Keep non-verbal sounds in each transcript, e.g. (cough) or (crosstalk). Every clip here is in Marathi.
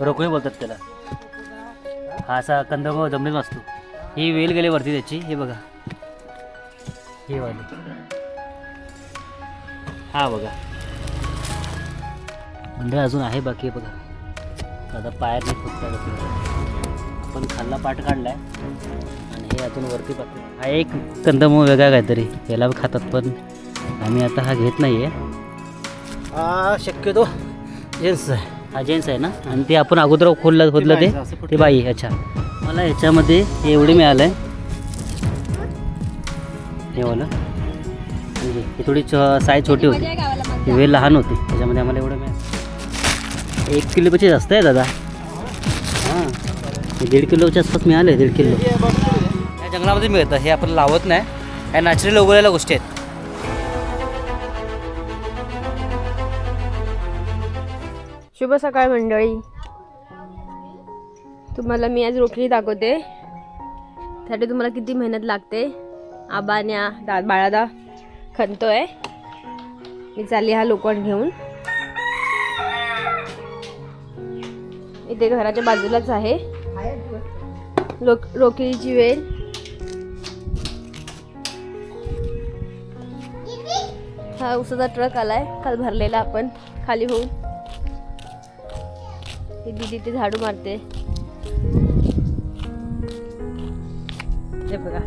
रोकळी बोलतात त्याला. हा असा कंदम जमलेला असतो. ही वेल गेली वरती त्याची हे बघा. हे वाली. हा बघा. म्हणजे अजून आहे बाकी बघा. आता पायर नाही फक्त आपण खाल्ला पाठ काढलाय आणि हे अजून वरती पाठ हा एक कंदमुळं वेगळा काहीतरी. याला खातात पण. आम्ही आता हा घेत नाही आहे शक्यतो. जेन्स आहे हा जेन्स आहे ना? आणि ते आपण अगोदर खोललं खोदलं ते? ते बाई. आहे. अच्छा. मला ह्याच्यामध्ये हे एवढे मिळालं आहे हे वाला. आणि हे थोडी साईज छोटी होती. ही वेळ लहान होती. त्याच्यामध्ये आम्हाला एवढं मिळालं. एक किलोपेक्षा जास्त आहे दादा. हां. दीड किलोच्या आसपास मिळाले दीड किलो. या जंगलामध्ये मिळतं. हे आपण लावत नाही. ह्या नॅचरल उगवलेल्या गोष्टी आहेत. शुभ सकाळ मंडळी. तुम्हाला मी आज रोखडी दाखवते. त्यासाठी तुम्हाला किती मेहनत लागते. आबान्या दा बाळादा खणतोय. मी चालली हा लोखंड घेऊन. इथे घराच्या बाजूलाच आहे. लोक रोखडीची वेळ हा उसाचा ट्रक आलाय. काल भरलेला आपण. खाली होऊन. ही दिदी ते झाडू मारते. हे बघा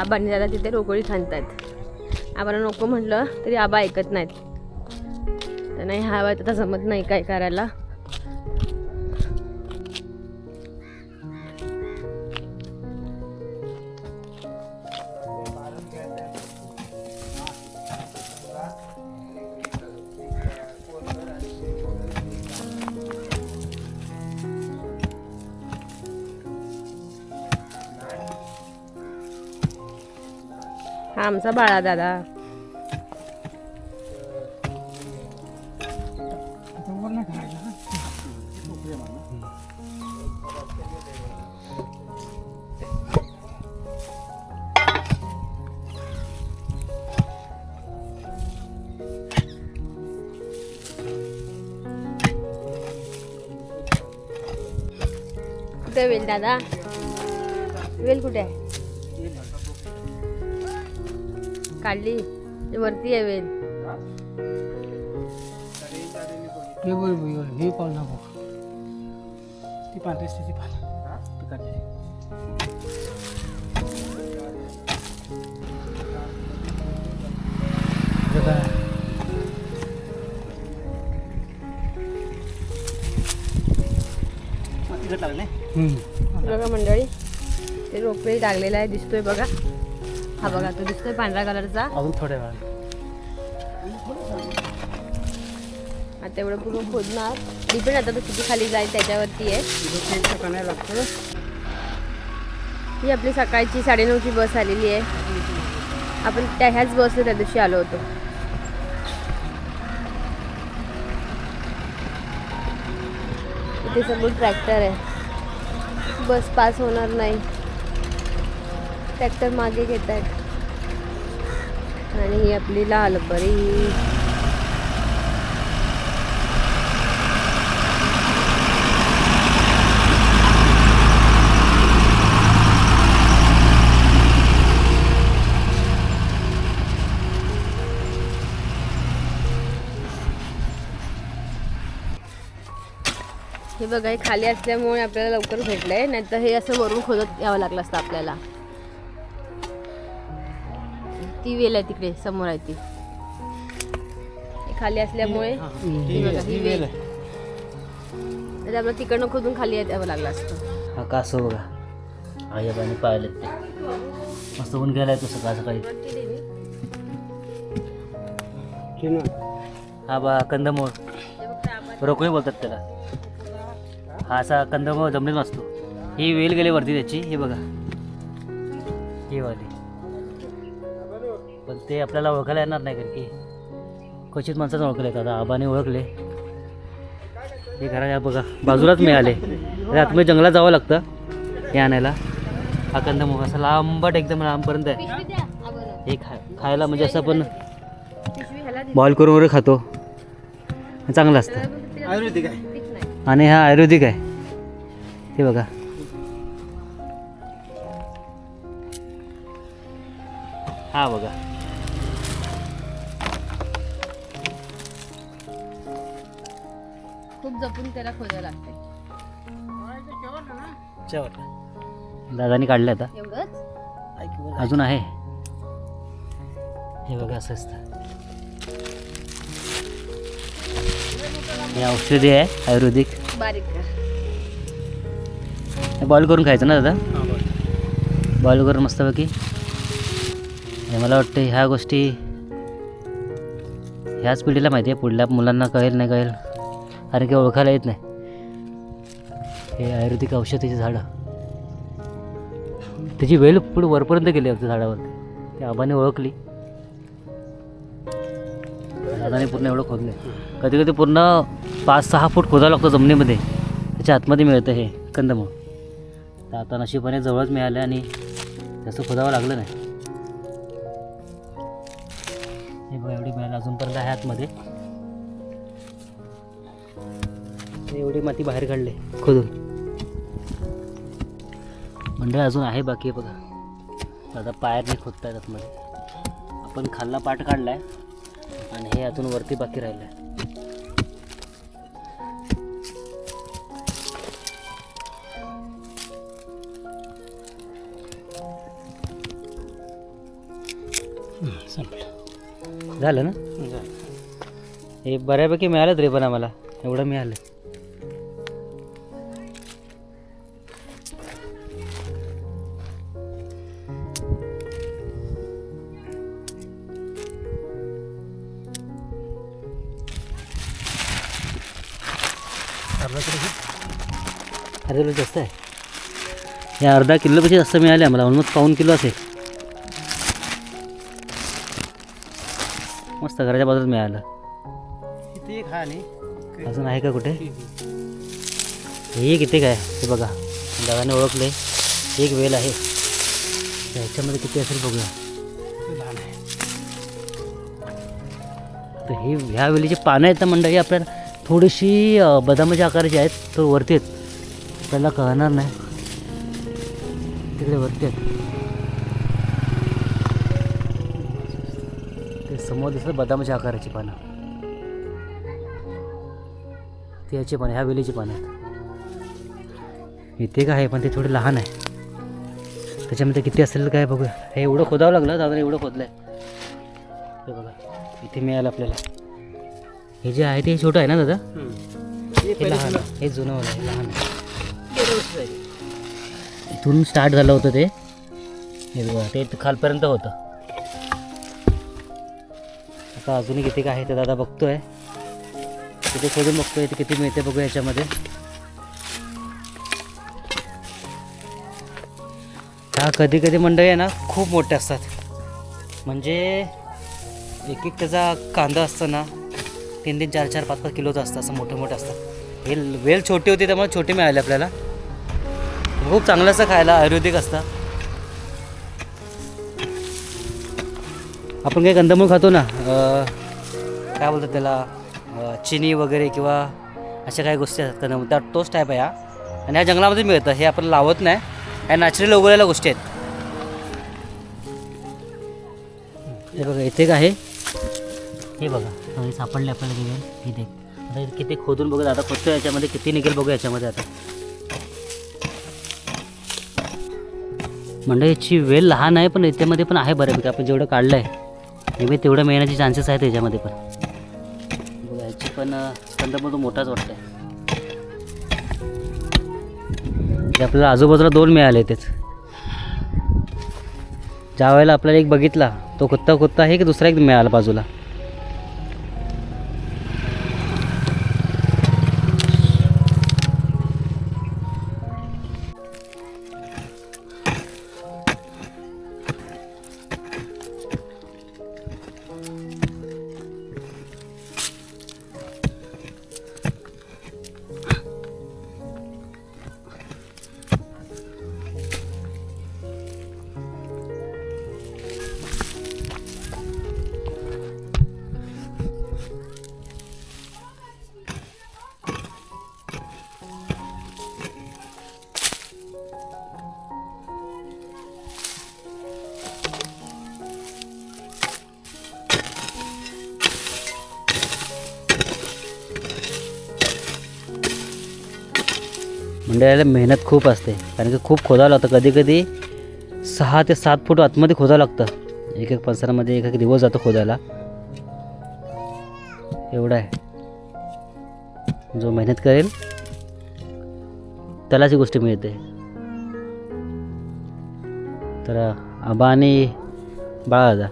आबाने जरा तिथे रोकडी खाणतायत आबाला नको म्हटलं तरी आबा ऐकत नाहीत. त्यांना ह्या हवा आता जमत नाही काय करायला. आमचा बाळा दादा. कुठे वेल दादा? वेल कुठे आहे? काढली. ते वरती आहे वेल. हे बोल बोल हे पाल नको ती पांढरी पाल. बघा. मंडळी ते रोपे लागलेला आहे दिसतोय बघा. हा बघा तो दिसतोय पांढऱ्या कलरचा. अजून थोड्या वेळा आता एवढं पूर्ण खोदणार डिपेंड आता तो किती खाली जाईल त्याच्यावरती आहे. लागतं ही आपली सकाळची साडेनऊची बस आलेली आहे. आपण त्या ह्याच बसने त्या दिवशी आलो होतो. इथे समोर ट्रॅक्टर आहे. बस पास होणार नाही. ट्रॅक्टर मागे घेत आहेत आणि ही आपली लाल परी. हे बघा हे खाली असल्यामुळे आपल्याला लवकर भेटलंय. नाही तर हे असं वरून खोदत यावं लागलं असतं आपल्याला. ती वेल आहे तिकडे समोर आहे ती. खाली असल्यामुळे ही बघा ही वेल. तर आपल्याला तिकडनं खोदून खाली यावं लागलं असतं. हा कासव बघा. आईबाने पाहिलेत ते. मस्त ऊन गेलाय तो सकाळ सकाळी. हे. हा बा कंदमूळ. रोकळी बोलतात त्याला. हा असा कंदमूळ जमिनीत असतो. ही वेल गेली वरती त्याची हे बघा. ही वाली. पण ते आपल्याला ओळखायला येणार नाही कारण की क्वचित माणसाचं ओळखले आता आबाने ओळखले. हे घरा बघा बाजूलाच मिळाले. आतमध्ये जंगलात जावं लागतं. हे आणायला. हा कंदमूळ असा लांबट एकदम लांबपर्यंत आहे. हे खा खायला म्हणजे असं दे. बॉईल करून वगैरे खातो. चांगलं असतं. पण आयुर्वेदिक आहे. आणि हा आयुर्वेदिक आहे. ते बघा. हा बघा. जपून त्याला खोदावं लागते दादानी काढलं आता. एवढंच? अजून आहे. हे बघा असं असतं. हे औषधी आहे आयुर्वेदिक. बारीक कर. हे बॉईल करून खायचं ना दादा? बॉईल करून मस्तपैकी. हे मला वाटतं ह्या गोष्टी ह्याच पिढीला माहिती आहे. पुढल्या मुलांना कळेल नाही कळेल. कारण की ओळखायला येत नाही. हे आयुर्वेदिक औषधाची झाडं. त्याची वेल पुढे वरपर्यंत गेली आमच्या झाडावरती. ते आबाने ओळखली. दादाने पूर्ण एवढं खोदलं कधी कधी पूर्ण पाच सहा फूट खोदावं लागतं जमिनीमध्ये. त्याच्या आतमध्ये मिळतं हे कंदमूळ. तर आता नशिबाने जवळच मिळालं आणि जास्त खोदावं लागलं नाही. हे एवढी मिळालं. अजूनपर्यंत आहे आतमध्ये. एवढी माती बाहेर काढली. खोदून. मंडळ अजून आहे बाकी आहे बघा. दादा पायाने खोदतायत आतमध्ये. आपण खाल्ला पाठ काढलाय आणि हे अजून वरती बाकी राहिलं आहे संपलं. झालं ना? हे बऱ्यापैकी मिळालं तरी पण आम्हाला. एवढं मिळालं. किलो जास्त आहे. हे अर्धा किलोपेक्षा जास्त मिळाले आम्हाला. ऑलमोस्ट पाऊन किलो असेल मस्त घराच्या बाजूला मिळालं. अजून आहे का कुठे? हे किती काय? हे बघा. दादाने ओळखले. एक वेल आहे. ह्याच्यामध्ये किती असेल बघूया. तर हे ह्या वेलीची पानं आहेत ना मंडळी आपल्याला थोडीशी बदामाच्या आकाराची आहेत. तर वरती आहेत. आपल्याला कळणार नाही तिकडे वरती आहेत ते समोर दिसतं बदामाच्या आकाराची पानं ते याची पानं ह्या वेलीची पानं आहेत इथे काय आहे पण ते थोडे लहान आहे त्याच्यामध्ये किती असेल काय बघूया हे एवढं खोदावं लागलं दादा एवढं खोदलं आहे बघा इथे मिळालं आपल्याला हे जे आहे ते छोटं आहे ना दादा? हे लहान हे जुनं लहान आहे इथून स्टार्ट झालं होतं ते. हे बघा ते खालपर्यंत होतं. आता अजूनही किती काय आहे ते दादा बघतोय. तिथे शोधून बघतोय ते किती मिळते बघू याच्यामध्ये. ह्या कधी कधी मंडळी आहे ना खूप मोठे असतात. म्हणजे एक एक त्याचा कांदा असतो ना तीन तीन चार चार पाच पाच किलोचा असतं असं मोठे मोठे असतात. हे वेल छोटी होती त्यामुळे छोटे मिळाले आपल्याला. खूप चांगलं असं खायला आयुर्वेदिक असतं. आपण काही कंदमूळ खातो ना काय बोलतात त्याला चिनी वगैरे किंवा अशा काही गोष्टी असतात कंदमूळ. त्या तोच टाईप आहे हा. आणि ह्या जंगलामध्ये मिळतं. हे आपण लावत नाही. ह्या नॅचरल उगवलेल्या गोष्टी आहेत. हे बघा इथे काय आहे. हे बघा हे सापडले आपल्याला इथे आता किती खोदून बघत आता खोदतो याच्यामध्ये किती निघेल बघू याच्यामध्ये आता. म्हणजे याची वेल लहान आहे पण याच्यामध्ये पण आहे बऱ्यापैकी. आपण जेवढं काढलं आहे नेहमी तेवढं मिळण्याचे चान्सेस आहेत याच्यामध्ये पण. बघा याची पण कंदमधून मोठाच वाटतं ते आपल्याला आजूबाजूला दोन मिळाले तेच. ज्या वेळेला आपल्याला एक बघितला तो कुत्ता कुत्ता आहे की दुसरा एक मिळाला बाजूला. मंडळाला मेहनत खूप असते. कारण की खूप खोदावं लागतं. कधी कधी सहा ते सात फूट आतमध्ये खोदावं लागतं. एक एक पंचरामध्ये एक एक दिवस जातो खोदायला. एवढं आहे. जो मेहनत करेल त्यालाच ही गोष्ट मिळते. तर आबा आणि बाळादा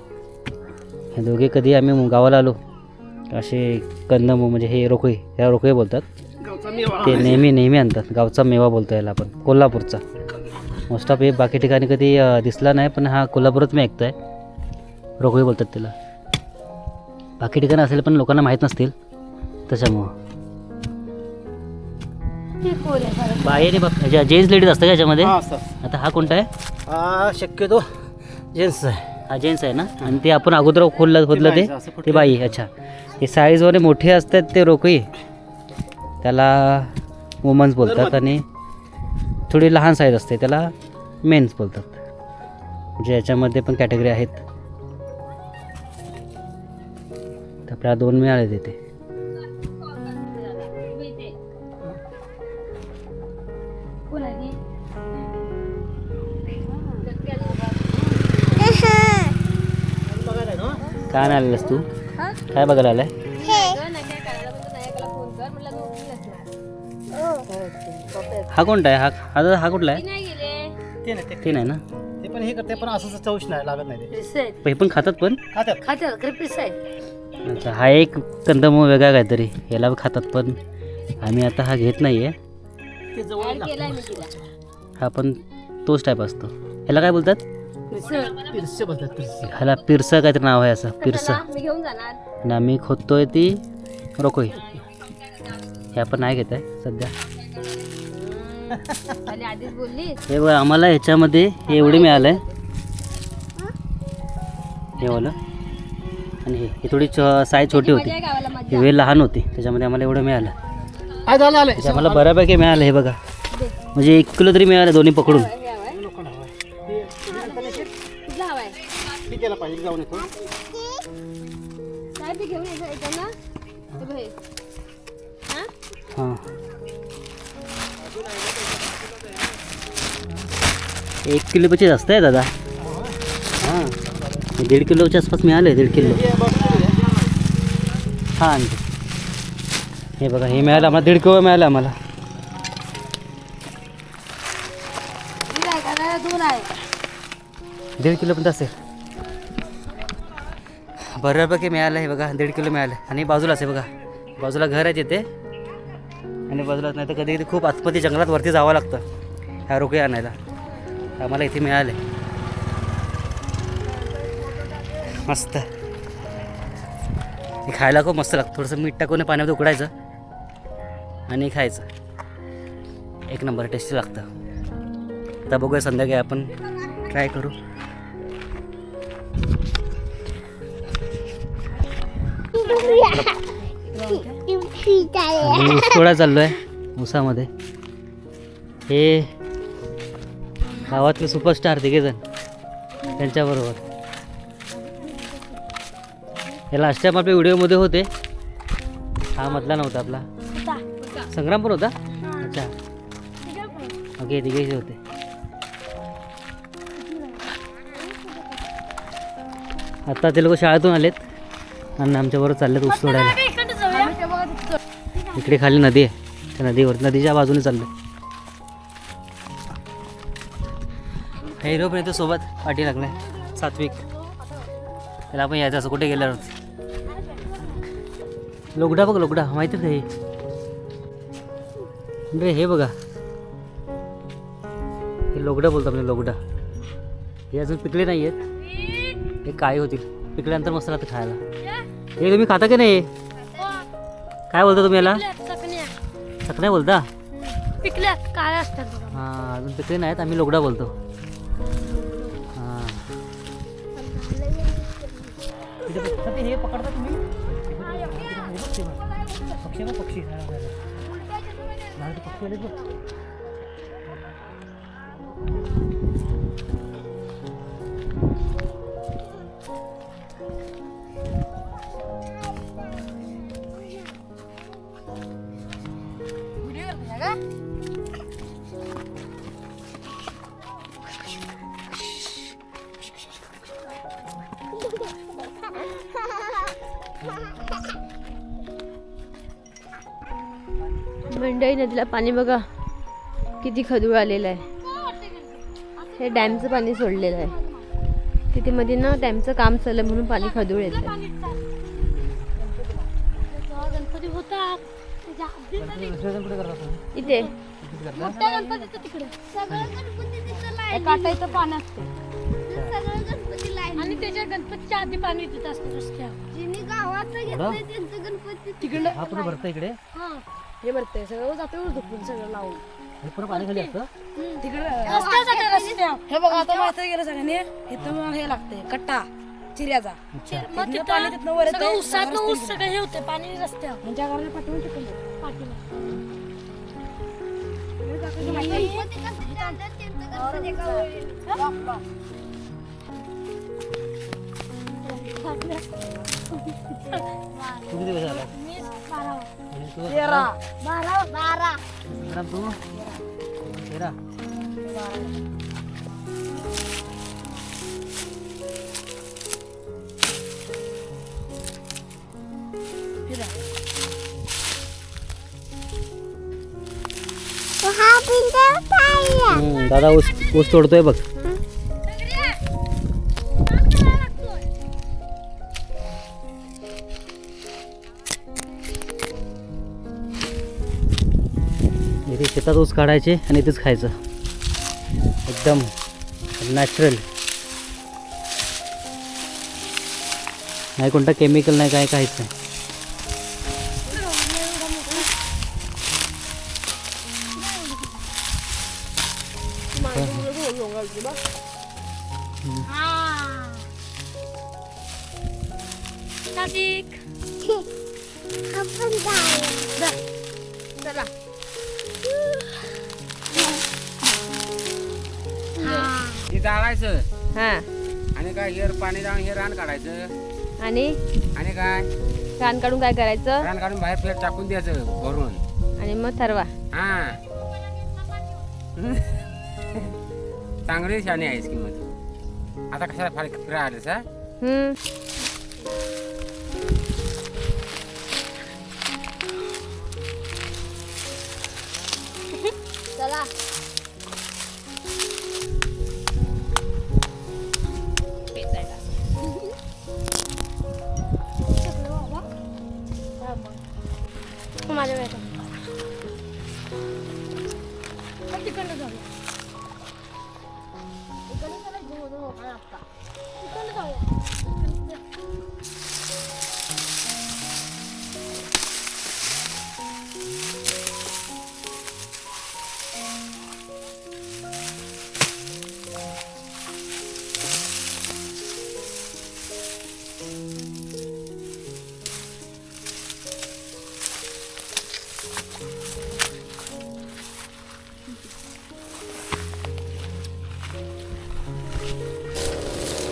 हे दोघे कधी आम्ही गावाला आलो असे कंदमू म्हणजे हे रोकई ह्या रोकई बोलतात. ते नेहमी नेहमी आणतात. गावचा मेवा बोलतो याला आपण. कोल्हापूरचा. मोस्ट ऑफ हे बाकी ठिकाणी कधी दिसला नाही पण हा कोल्हापूरच मी ऐकतो आहे रोकई बोलतात त्याला. बाकी ठिकाणी असेल पण लोकांना माहीत नसतील. त्याच्यामुळं बाहेर बघ जेंट्स लेडीज असतं का ह्याच्यामध्ये हा असं आता हा कोणता आहे? शक्यतो जेंट्स आहे. हा जेंट्स आहे ना? आणि ते आपण अगोदर खोललं खोदलं ते बाई अच्छा. ते साईजवाले मोठे असतात ते रोकई त्याला वुमन्स बोलतात आणि थोडी लहान साईज असते त्याला मेन्स बोलतात. म्हणजे याच्यामध्ये पण कॅटेगरी आहेत. तर आपल्याला दोन मिळाले तिथे. काय नाही आलेलंस तू? काय बघायला आलाय? हा कोणता आहे? हा हा हा कुठला आहे? ते नाही ते- ते नाही ना? ते पण हे करते पण असं चौश नाही लागत नाही ते. हे पण खातात पण? खात्यात अच्छा हा एक कंदमूळ वेगळा काहीतरी. याला पण खातात पण. आम्ही आता हा घेत नाही आहे ते जवळ हा पण तोच टाईप असतो. ह्याला काय बोलतात? ह्याला पिरसं काहीतरी नाव आहे असं पिरसं. मी घेऊन जाणार. आणि आम्ही खोदतोय ती रोकोई हे आपण नाही घेत आहे सध्या. खाली आधीच बोलली. हे बघा आम्हाला ह्याच्यामध्ये हे एवढे मिळालं आहे हे वालं. आणि हे हे थोडी साईज छोटी होती. हे वेळ लहान होती त्याच्यामध्ये आम्हाला एवढं मिळालं. आले त्याच्या आम्हाला बऱ्यापैकी मिळालं हे बघा. म्हणजे एक किलो तरी मिळालं दोन्ही पकडून. पाहिजे जाऊन येतो. एक किलोपेक्षा जास्त आहे दादा. हां. दीड किलोच्या आसपास मिळाले दीड किलो. हां हे बघा हे मिळालं आम्हाला दीड किलो मिळालं आम्हाला. दीड किलो पण असेल बऱ्यापैकी मिळालं हे बघा दीड किलो मिळालं. आणि बाजूलाच आहे बघा बाजूला घर आहे तिथे आणि बाजूलाच नाही तर कधी कधी खूप आतमध्ये जंगलात वरती जावं लागतं ह्या रोखे आणायला. आम्हाला इथे मिळाले. मस्त. हे खायला खूप मस्त लागतं. थोडंसं मीठ टाकून पाण्यामध्ये उकडायचं आणि खायचं. एक नंबर टेस्टी लागतं. आता बघूया संध्याकाळी आपण ट्राय करू. (laughs) आम्ही ऊसतोडा चाललो आहे ऊसामध्ये. हे गावातले सुपरस्टार तिघेजण त्यांच्याबरोबर. हे लास्ट टाइम आपल्या व्हिडिओमध्ये होते. हा मधला नव्हता आपला. संग्राम पण होता? अच्छा. ओके तिघेचे होते. आता ते लोक शाळेतून आलेत. आणि आमच्याबरोबर चाललेत ऊस तोडायला. इकडे खाली नदी आहे. त्या नदीवर नदीच्या बाजूने चाललं हिरो पण येतो सोबत पाठी लागलाय सात्विक. त्याला आपण यायचं असं कुठे गेल्यावरती लोगडा बघ लोगडा. माहितीच आहे म्हणजे हे? बघा. हे लोगडा बोलतो म्हणजे लोगडा. हे अजून पिकले नाही आहेत. हे काय होतील पिकल्यानंतर मस्त राहतं खायला. हे तुम्ही खाता की नाही काय बोलता तुम्ही याला? चकण्या. बोलता? पिकल्यात काय असतात हां अजून पिकले नाहीत. आम्ही लोगडा बोलतो. पकडता तुम्ही पक्षी बघ पक्षी पक्षी आले बघ पाणी बघा किती खदूळ आलेलं आहे. हे डॅमचं पाणी सोडलेलं आहे. तिथे मध्ये ना डॅमचं काम चाललं म्हणून पाणी खदूळ येतं तुम्ही? इथे. काटायचं पाणी असते सगळं गणपती लाईन आणि त्याच्या गणपतीच्या आधी पाणी तिथं असतं रस्त्यावर जिने गावात घेतलंय त्यांचं गणपती. तिकडे इकडे? हा हे भरतंय सगळं जाते झोपून सगळं लावून. हे पुढे पाणी खाली असतं? रस्त्यासाठी रस्त्यावर हे बघा आता गेलं सगळ्यांनी. इथं मग हे लागते कट्टा चिऱ्याचा. मग पाणी तिथनं वर तिथं येतंय. सगळं उसात ऊस सगळं हे होते पाणी रस्त्यावर. म्हणजे घराला पाठवून तिकडे. पाठीला तू किती वेळ झाला? वीस बारा आणि तू तेरा बारा बारा मॅडम तू तेरा हम्म, दादा ऊस ऊस तोडतोय बघ शेतात ऊस काढायचे आणि इथेच खायचं. एकदम नॅचरल नाही कोणतं केमिकल नाही काय काहीच नाही. (laughs) चला. हे जाळायचं. हा. आणि काय हेर पाणी जाऊन हे रान काढायचं. आणि? आणि काय? रान काढून काय करायचं? रान काढून बाहेर फेर टाकून द्यायचं भरून. आणि मग ठरवा. हा. चांगली शाणी आहेस की मग आता कशाला फार फिरा आलेस हा? हम्म.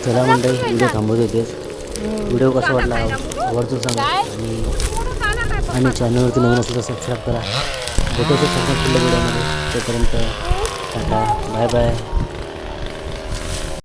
चला मंडळी व्हिडिओ थांबवत होतेच व्हिडिओ कसा वाटला आवडतो सांगा. आणि आणि चॅनलवरती नवीन असेल तर सबस्क्राईब करा. भेटायचं पुढल्या व्हिडिओमध्ये तोपर्यंत टाटा. Bye bye